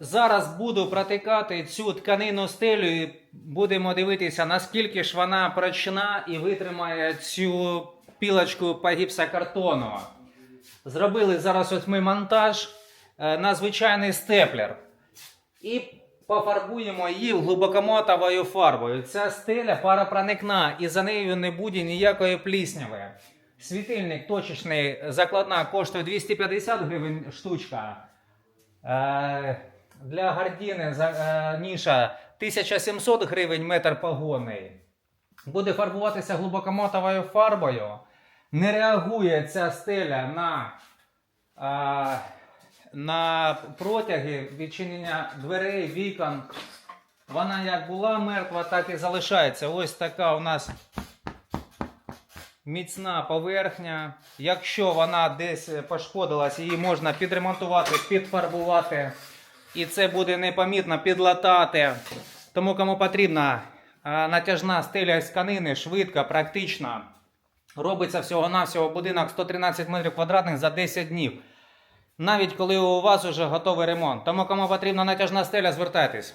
Зараз буду протикати цю тканину стелю і будемо дивитися, наскільки ж вона прочна і витримає цю пілочку по гіпсокартону. Зробили зараз ось ми монтаж е, на звичайний степлер. І пофарбуємо її глибокомотовою фарбою. Ця стеля паропроникна і за нею не буде ніякої плісняви. Світильник точечний закладна коштує 250 гривень штучка. Е, для гардіни за- е, ніша 1700 гривень метр погонний. Буде фарбуватися глибокомотовою фарбою. Не реагує ця стеля на, е, на протяги відчинення дверей, вікон. Вона як була мертва, так і залишається. Ось така у нас міцна поверхня. Якщо вона десь пошкодилась, її можна підремонтувати, підфарбувати. І це буде непомітно підлатати. Тому кому потрібна натяжна стеля з тканини, швидка, практична. Робиться всього-навсього будинок 113 метрів квадратних за 10 днів. Навіть коли у вас вже готовий ремонт. Тому кому потрібна натяжна стеля, звертайтесь.